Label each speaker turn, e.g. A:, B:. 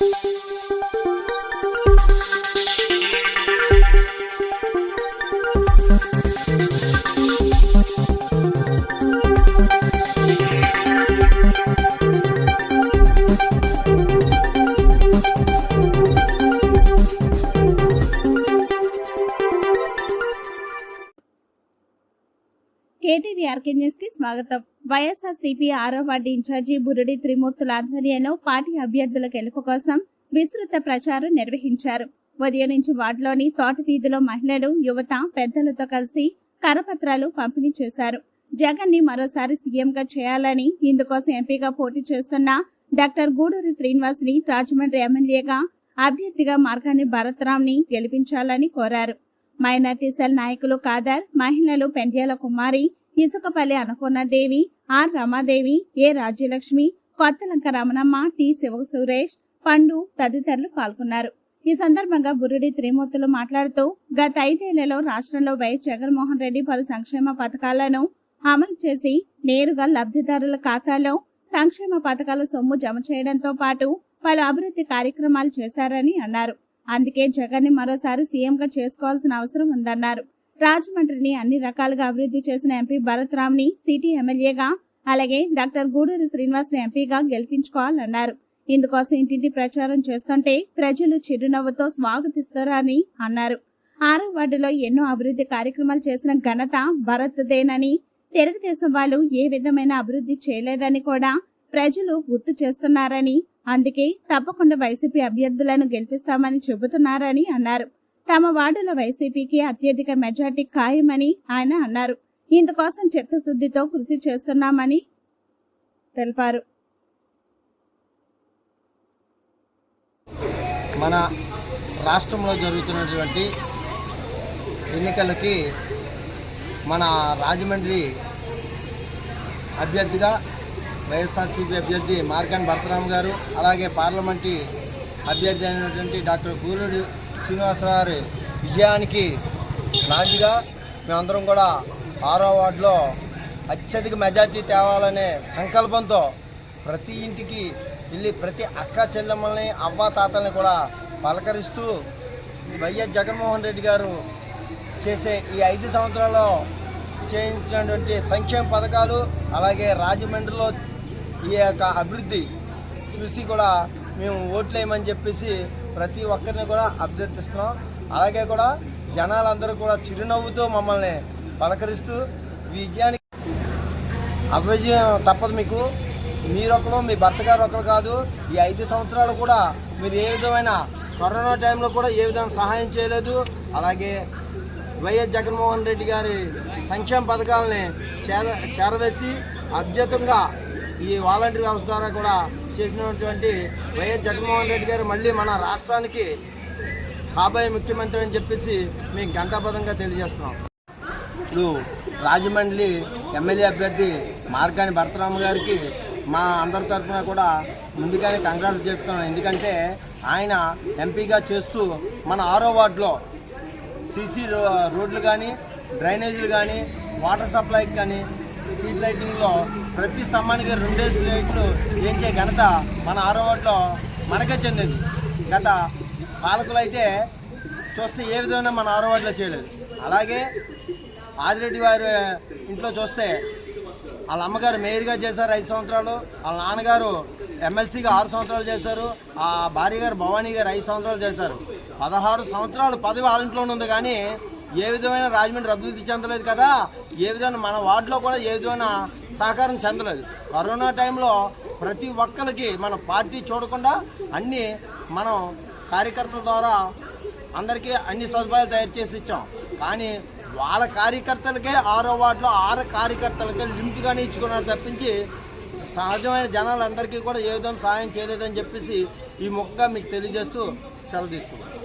A: thank you KTV RK న్యూస్కి స్వాగతం. YSR CP ఆరో వార్డు ఇన్ఛార్జి బురుడి త్రిమూర్తుల ఆధ్వర్యంలో పార్టీ అభ్యర్థుల గెలుపు కోసం విస్తృత ప్రచారం నిర్వహించారు. ఉదయం నుంచి వార్డులోని తోట వీధిలో మహిళలు యువత పెద్దలతో కలిసి కరపత్రాలు పంపిణీ చేశారు. జగన్ని మరోసారి సీఎంగా చేయాలని ఇందుకోసం ఎంపీగా పోటీ చేస్తున్న డాక్టర్ గూడూరి శ్రీనివాస్ని రాజమండ్రి ఎమ్మెల్యేగా అభ్యర్థిగా మార్గాని భరత్రామ్ని గెలిపించాలని కోరారు. మైనార్టీ సెల్ నాయకులు కాదర్ మహిళలు Pendyala Kumari Isukapalli Annapurnadevi R Ramadevi A Rajyalakshmi Kothalanka Ramanamma T Siva Suresh Pandu తదితరులు పాల్గొన్నారు. ఈ సందర్భంగా బురుడి త్రిమూర్తులు మాట్లాడుతూ గత ఐదేళ్ళలో రాష్ట్రంలో వైఎస్ జగన్మోహన్ రెడ్డి పలు సంక్షేమ పథకాలను అమలు చేసి నేరుగా లబ్ధిదారుల ఖాతాలో సంక్షేమ పథకాల సొమ్ము జమ చేయడంతో పాటు పలు అభివృద్ధి కార్యక్రమాలు చేశారని అన్నారు. అందుకే జగన్ని మరోసారి సీఎంగా చేసుకోవాల్సిన అవసరం ఉందన్నారు. రాజమండ్రిని అన్ని రకాలుగా అభివృద్ధి చేసిన ఎంపీ భరత్ రామ్ని సిటీ ఎమ్మెల్యేగా అలాగే డాక్టర్ గూడూరి శ్రీనివాస్ ఎంపీగా గెలిపించుకోవాలన్నారు. ఇందుకోసం ఇంటింటి ప్రచారం చేస్తుంటే ప్రజలు చిరునవ్వుతో స్వాగతిస్తారని అన్నారు. ఆరో వార్డులో ఎన్నో అభివృద్ధి కార్యక్రమాలు చేసిన ఘనత భరత్దేనని తెలుగుదేశం వాళ్ళు ఏ విధమైన అభివృద్ధి చేయలేదని కూడా ప్రజలు గుర్తు చేస్తున్నారని అందుకే తప్పకుండా వైసీపీ అభ్యర్థులను గెలిపిస్తామని చెబుతున్నారని అన్నారు. తమ వార్డులో వైసీపీకి అత్యధిక మెజార్టీ ఖాయమని ఆయన అన్నారు. ఇందుకోసం చిత్తశుద్ధితో కృషి చేస్తున్నామని తెలిపారు.
B: మన రాష్ట్రంలో జరుగుతున్నటువంటి ఎన్నికలకి మన రాజమండ్రి అభ్యర్థిగా వైఎస్ఆర్సీపీ అభ్యర్థి మార్కాన్ భరతరామ్ గారు అలాగే పార్లమెంటు అభ్యర్థి అయినటువంటి డాక్టర్ గూరుడు శ్రీనివాసరావు విజయానికి నాందిగా మేమందరం కూడా ఆరో వార్డులో అత్యధిక మెజార్టీ తేవాలనే సంకల్పంతో ప్రతి ఇంటికి వెళ్ళి ప్రతి అక్క చెల్లెమ్మల్ని అవ్వ తాతల్ని కూడా పలకరిస్తూ వైఎస్ జగన్మోహన్ రెడ్డి గారు చేసే ఈ ఐదు సంవత్సరాల్లో చేయించినటువంటి సంక్షేమ పథకాలు అలాగే రాజమండ్రిలో ఈ యొక్క అభివృద్ధి చూసి కూడా మేము ఓట్లు వేయమని చెప్పేసి ప్రతి ఒక్కరిని కూడా అభ్యర్థిస్తున్నాం. అలాగే కూడా జనాలందరూ కూడా చిరునవ్వుతో మమ్మల్ని పలకరిస్తూ విజయానికి అభిజయం తప్పదు మీకు. మీరొకరు మీ భర్త గారు ఒకరు కాదు ఈ ఐదు సంవత్సరాలు కూడా మీరు ఏ విధమైన కరోనా టైంలో కూడా ఏ విధమైన సహాయం చేయలేదు. అలాగే వైఎస్ జగన్మోహన్ రెడ్డి గారి సంక్షేమ పథకాలని చేర చేరవేసి అద్భుతంగా ఈ వాలంటీర్ వ్యవస్థ ద్వారా కూడా చేసినటువంటి వైఎస్ జగన్మోహన్ రెడ్డి గారు మళ్ళీ మన రాష్ట్రానికి కాబోయే ముఖ్యమంత్రి అని చెప్పేసి మేము గంటాపదంగా తెలియజేస్తున్నాం. ఇప్పుడు రాజమండ్రి ఎమ్మెల్యే అభ్యర్థి మార్గాని భరతరామ గారికి మా అందరి తరఫున కూడా ముందుగానే కంగ్రాట్స్ చెప్తున్నాం. ఎందుకంటే ఆయన ఎంపీగా చేస్తూ మన ఆరో వార్డులో సీసీ రోడ్లు కానీ డ్రైనేజీలు కానీ వాటర్ సప్లైకి కానీ స్ట్రీట్ లైటింగ్లో ప్రతి స్తంభానికి రెండేసి రేట్లు ఏంచే ఘనత మన ఆరో వార్డులో మనకే చెందింది. గత పాలకులు అయితే చూస్తే ఏ విధంగా మన ఆరో వార్డులో చేయలేదు. అలాగే ఆదిరెడ్డి వారి ఇంట్లో చూస్తే వాళ్ళ అమ్మగారు మేయర్గా చేశారు ఐదు సంవత్సరాలు వాళ్ళ నాన్నగారు ఎమ్మెల్సీగా ఆరు సంవత్సరాలు చేశారు ఆ భార్య గారు భవానీ గారు ఐదు సంవత్సరాలు చేశారు. పదహారు సంవత్సరాలు పదవి వాళ్ళ ఇంట్లోనే ఉంది కానీ ఏ విధమైన రాజమండ్రి అభివృద్ధి చెందలేదు కదా ఏ విధమైన మన వార్డులో కూడా ఏ విధమైన సహకారం చెందలేదు. కరోనా టైంలో ప్రతి ఒక్కరికి మన పార్టీ చూడకుండా అన్నీ మనం కార్యకర్తల ద్వారా అందరికీ అన్ని సదుపాయాలు తయారు చేసి ఇచ్చాం. కానీ వాళ్ళ కార్యకర్తలకే ఆరో వార్డులో ఆరు కార్యకర్తలకే లిమిట్గానే ఇచ్చుకున్నారు తప్పించి సహజమైన జనాలందరికీ కూడా ఏ విధంగా సహాయం చేయలేదని చెప్పేసి ఈ మొక్కగా మీకు తెలియజేస్తూ సెలవు తీసుకున్నాను